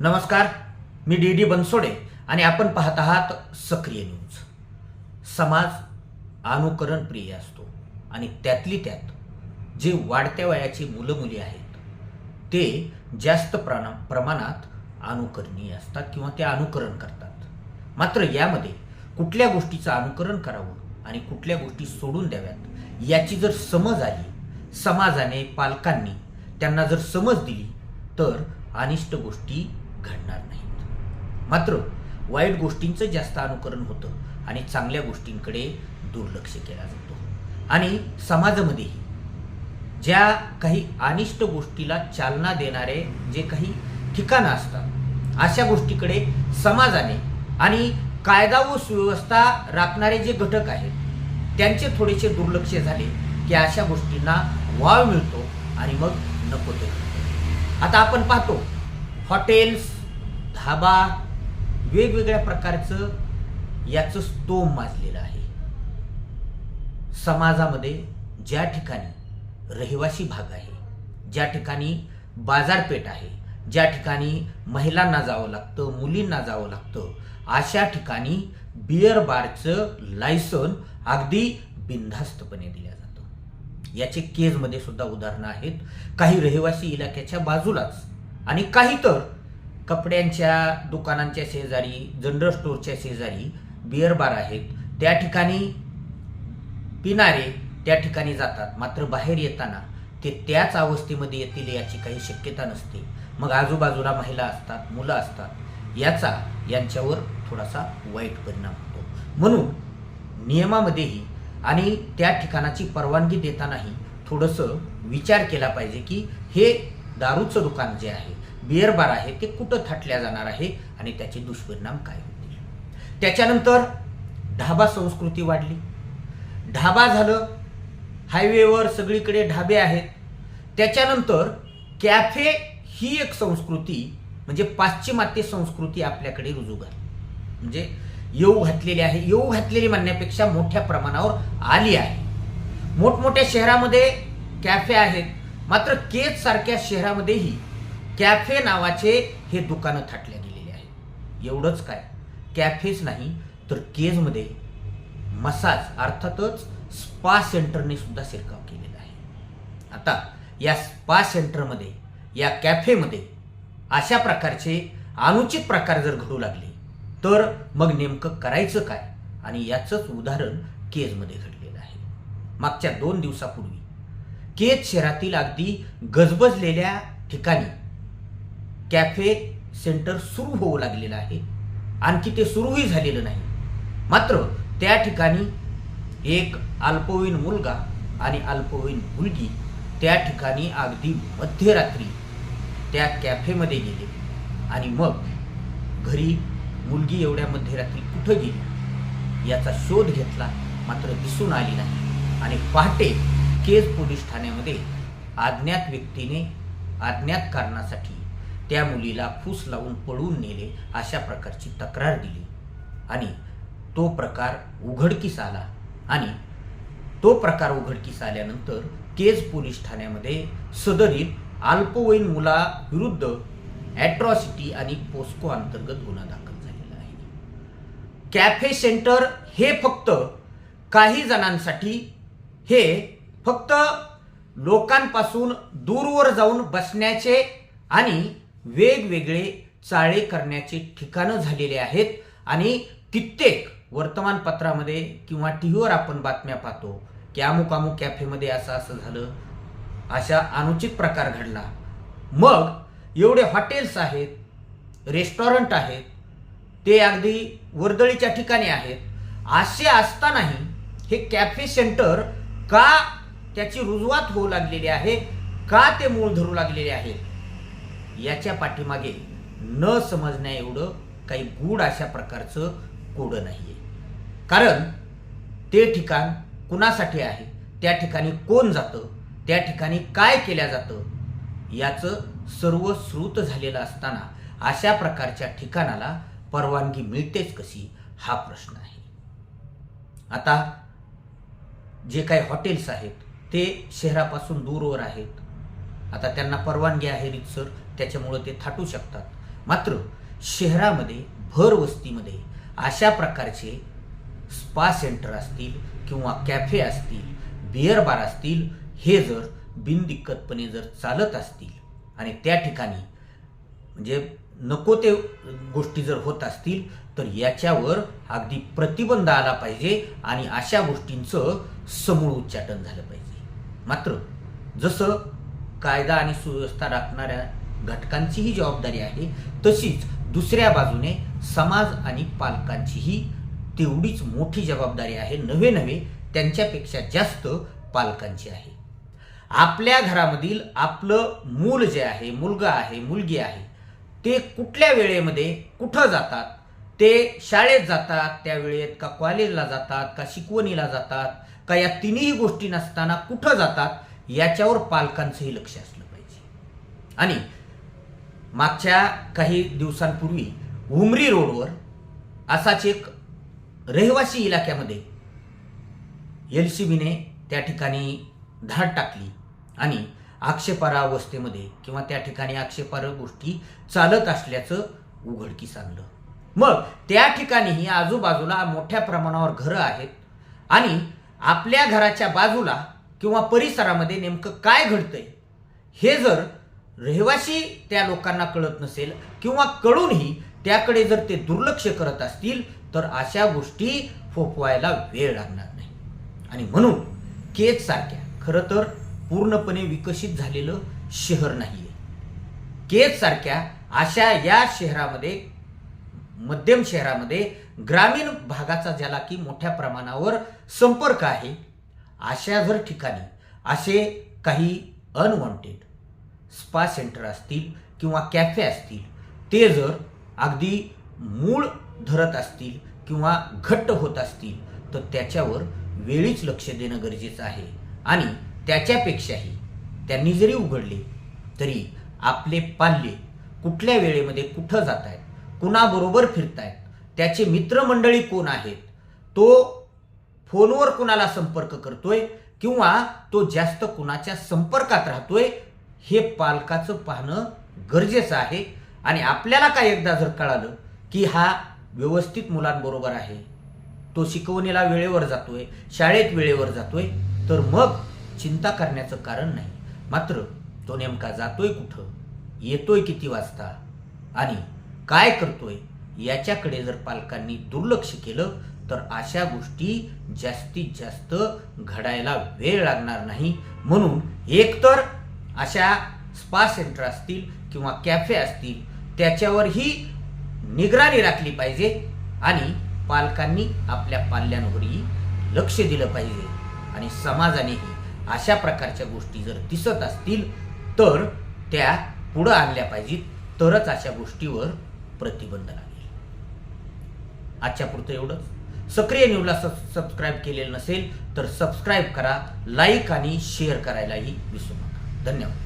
नमस्कार मी D D Bansode आणि आपण पाहत आहात सक्रिय न्यूज. समाज अनुकरण प्रिय असतो आणि त्यातली त्यात जे वाढत्या वयाची मुलं मुली आहेत ते जास्त प्रणा प्रमाणात अनुकरणीय असतात किंवा ते अनुकरण करतात. मात्र यामध्ये कुठल्या गोष्टीचं अनुकरण करावं आणि कुठल्या गोष्टी सोडून द्याव्यात याची जर समज आली समाजाने पालकांनी त्यांना जर समज दिली तर अनिष्ट गोष्टी घडणार नाहीत. मात्र वाईट गोष्टींचं जास्त अनुकरण होतं आणि चांगल्या गोष्टींकडे दुर्लक्ष केला जातो. आणि समाजामध्येही ज्या काही अनिष्ट गोष्टीला चालना देणारे जे काही ठिकाणं असतात अशा गोष्टीकडे समाजाने आणि कायदा व सुव्यवस्था राखणारे जे घटक आहेत त्यांचे थोडेसे दुर्लक्ष झाले की अशा गोष्टींना वाव मिळतो आणि मग नको ते. आता आपण पाहतो हॉटेल्स धाबा वेगवेगळ्या प्रकारचं याचं स्तोम माजलेलं आहे. समाजामध्ये ज्या ठिकाणी रहिवासी भाग आहे ज्या ठिकाणी बाजारपेठ आहे ज्या ठिकाणी महिलांना जावं लागतं मुलींना जावं लागतं अशा ठिकाणी बिअर बारचं लायसन अगदी बिनधास्तपणे दिलं जातं. याचे केजमध्ये सुद्धा उदाहरणं आहेत. काही रहिवासी इलाक्याच्या बाजूलाच आणि काही तर कपड्यांच्या दुकानांच्या शेजारी जनरल स्टोअरच्या शेजारी बिअर बार आहेत. त्या ठिकाणी पिणारे त्या ठिकाणी जातात. मात्र बाहेर येताना ते त्याच अवस्थेमध्ये येतील याची काही शक्यता नसते. मग आजूबाजूला महिला असतात मुलं असतात. याचा यांच्यावर थोडासा वाईट परिणाम होतो. म्हणून नियमामध्येही आणि त्या ठिकाणाची परवानगी देतानाही थोडंसं विचार केला पाहिजे की हे दारूचं दुकान जे आहे बिअरबार आहे ते कुठं थाटल्या जाणार आहे आणि त्याचे दुष्परिणाम काय होतील? त्याच्यानंतर ढाबा संस्कृती वाढली. ढाबा झालं हायवेवर सगळीकडे ढाबे आहेत. त्याच्यानंतर कॅफे ही एक संस्कृती म्हणजे पाश्चिमात्य संस्कृती आपल्याकडे रुजू झाली. म्हणजे येऊ घातलेली आहे. येऊ घातलेली म्हणण्यापेक्षा मोठ्या प्रमाणावर आली आहे. मोठमोठ्या शहरामध्ये कॅफे आहेत. मात्र केज सारख्या शहरामध्येही कॅफे नावाचे हे दुकानं थाटल्या गेलेले आहेत. एवढंच काय? कॅफेच नाही तर केजमध्ये मसाज अर्थातच स्पा सेंटरने सुद्धा शिरकाव केलेला आहे. आता या स्पा सेंटरमध्ये या कॅफेमध्ये अशा प्रकारचे अनुचित प्रकार जर घडू लागले तर मग नेमकं करायचं काय? आणि याचंच उदाहरण केजमध्ये घडलेलं आहे. मागच्या दोन दिवसापूर्वी केज शहरातील अगदी गजबजलेल्या ठिकाणी कॅफे सेंटर सुरू होऊ लागलेलं आहे. आणखी ते सुरूही झालेलं नाही. मात्र त्या ठिकाणी एक अल्पवयीन मुलगा आणि अल्पवयीन मुलगी त्या ठिकाणी अगदी मध्यरात्री त्या कॅफेमध्ये गेले. आणि मग घरी मुलगी एवढ्या मध्यरात्री कुठं गेली? याचा शोध घेतला मात्र दिसून आली नाही. आणि पहाटे केज पोलीस ठाण्यामध्ये अज्ञात व्यक्तीने अज्ञात कारणासाठी त्या मुलीला फूस लावून पळून नेले अशा प्रकारची तक्रार दिली. आणि तो प्रकार उघडकीस आला. आणि तो प्रकार उघडकीस आल्यानंतर केज पोलीस ठाण्यामध्ये सदरील अल्पवयीन मुलाविरुद्ध ॲट्रॉसिटी आणि पोस्को अंतर्गत गुन्हा दाखल झालेला आहे. कॅफे सेंटर हे फक्त काही जणांसाठी हे फक्त लोकांपासून दूरवर जाऊन बसण्याचे आणि वेगवेगळे चाळे करण्याचे ठिकाणं झालेले आहेत आणि कित्येक वर्तमानपत्रामध्ये किंवा टी व्हीवर आपण बातम्या पाहतो की अमुक अमुक कॅफेमध्ये असं असं झालं अशा अनुचित प्रकार घडला. मग एवढे हॉटेल्स आहेत रेस्टॉरंट आहेत ते अगदी वर्दळीच्या ठिकाणी आहेत. असे असतानाही हे कॅफे सेंटर का त्याची रुजवात होऊ लागलेली आहे का ते मूळ धरू लागलेले आहेत? याच्या पाठीमागे न समजण्या एवढं काही गूढ अशा प्रकारचं कोडं नाही आहे कारण ते ठिकाण कुणासाठी आहे? त्या ठिकाणी कोण जातं? त्या ठिकाणी काय केल्या जातं? याचं सर्व श्रुत झालेलं असताना अशा प्रकारच्या ठिकाणाला परवानगी मिळतेच कशी? हा प्रश्न आहे. आता जे काही हॉटेल्स आहेत ते शहरापासून दूरवर आहेत. आता त्यांना परवानगी आहे रितसर. त्याच्यामुळं ते थाटू शकतात. मात्र शहरामध्ये भर वस्तीमध्ये अशा प्रकारचे स्पा सेंटर असतील किंवा कॅफे असतील बिअर बार असतील हे जर बिनदिक्कतपणे जर चालत असतील आणि त्या ठिकाणी म्हणजे नको ते गोष्टी जर होत असतील तर याच्यावर अगदी प्रतिबंध आला पाहिजे आणि अशा गोष्टींचं समूळ उच्चाटन झालं पाहिजे. मात्र जसं कायदा आणि सुव्यवस्था राखणाऱ्या घटकांचीही जबाबदारी आहे तशीच दुसऱ्या बाजूने समाज आणि पालकांचीही तेवढीच मोठी जबाबदारी आहे नव्हे नव्हे त्यांच्यापेक्षा जास्त पालकांची आहे. आपल्या घरामधील आपलं मूल जे आहे मुलगा आहे मुलगी आहे ते कुठल्या वेळेमध्ये कुठं जातात? ते शाळेत जातात त्या वेळेत का कॉलेजला जातात का शिकवणीला जातात का या तिन्ही गोष्टी नसताना कुठं जातात? याच्यावर पालकांचंही लक्ष असलं पाहिजे. आणि मागच्या काही दिवसांपूर्वी उमरी रोडवर असाच एक रहिवासी इलाक्यामध्ये एल सी बीने त्या ठिकाणी धाड टाकली आणि आक्षेपारा अवस्थेमध्ये किंवा त्या ठिकाणी आक्षेपार्ह गोष्टी चालत असल्याचं उघडकीस आणलं. मग त्या ठिकाणीही आजूबाजूला मोठ्या प्रमाणावर घरं आहेत आणि आपल्या घराच्या बाजूला किंवा परिसरामध्ये नेमकं काय घडतंय हे जर रहिवासी त्या लोकांना कळत नसेल किंवा कळूनही त्याकडे जर ते दुर्लक्ष करत असतील तर अशा गोष्टी फोपवायला वेळ लागणार नाही. आणि म्हणून केज सारख्या खरं तर पूर्णपणे विकसित झालेलं शहर नाही आहे केज सारख्या अशा या शहरामध्ये मध्यम शहरामध्ये ग्रामीण भागाचा ज्याला की मोठ्या प्रमाणावर संपर्क आहे अशा जर ठिकाणी असे काही अनवॉन्टेड स्पा सेंटर असतील किंवा कॅफे असतील ते जर अगदी मूळ धरत असतील किंवा घट्ट होत असतील तर त्याच्यावर वेळीच लक्ष देणं गरजेचं आहे. आणि त्याच्यापेक्षाही त्यांनी जरी उघडले तरी आपले पाल्य कुठल्या वेळेमध्ये कुठं जात आहेत कुणाबरोबर फिरतायत त्याचे मित्रमंडळी कोण आहेत तो फोनवर कुणाला संपर्क करतोय किंवा तो जास्त कुणाच्या संपर्कात राहतोय हे पालकाचं पाहणं गरजेचं आहे. आणि आपल्याला काय एकदा जर कळालं की हा व्यवस्थित मुलांबरोबर आहे तो शिकवणीला वेळेवर जातोय शाळेत वेळेवर जातोय तर मग चिंता करण्याचं कारण नाही. मात्र तो नेमका जातोय कुठं येतोय किती वाजता आणि काय करतोय याच्याकडे जर पालकांनी दुर्लक्ष केलं तर अशा गोष्टी जास्तीत जास्त घडायला वेळ लागणार नाही. म्हणून एकतर अशा स्पा सेंटर असतील किंवा कॅफे असतील त्याच्यावरही निगराणी राखली पाहिजे आणि पालकांनी आपल्या पाल्यांवरही लक्ष दिलं पाहिजे. आणि समाजानेही अशा प्रकारच्या गोष्टी जर दिसत असतील तर त्या पुढं आणल्या पाहिजेत. तरच अशा गोष्टीवर प्रतिबंध लागेल. आजच्या पुरतं एवढंच. सक्रिय न्यूजला सब सबस्क्राईब केलेलं नसेल तर सबस्क्राईब करा लाईक आणि शेअर करायलाही विसरू नका. धन्यवाद